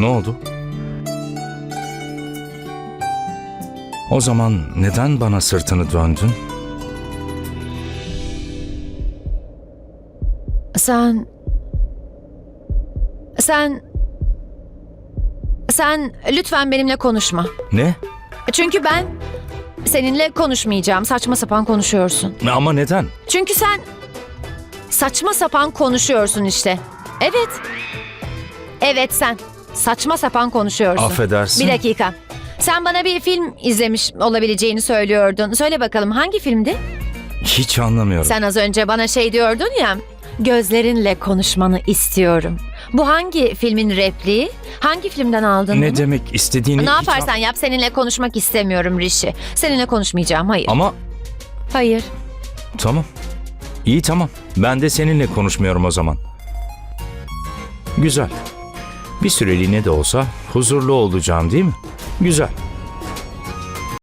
Ne oldu? O zaman neden bana sırtını döndün? Sen... Sen... Sen lütfen benimle konuşma. Ne? Çünkü ben seninle konuşmayacağım. Saçma sapan konuşuyorsun. Ama neden? Çünkü sen saçma sapan konuşuyorsun işte. Evet. Evet sen saçma sapan konuşuyorsun. Affedersin. Bir dakika. Sen bana bir film izlemiş olabileceğini söylüyordun. Söyle bakalım hangi filmdi? Hiç anlamıyorum. Sen az önce bana şey diyordun ya. Gözlerinle konuşmanı istiyorum. Bu hangi filmin repliği? Hangi filmden aldın Ne bunu? demek istediğini Ne hiç an- yaparsan yap seninle konuşmak istemiyorum Rishi. Seninle konuşmayacağım hayır. Ama Hayır. tamam. İyi tamam. Ben de seninle konuşmuyorum o zaman. Güzel. Bir süreliğine de olsa huzurlu olacağım değil mi? Güzel.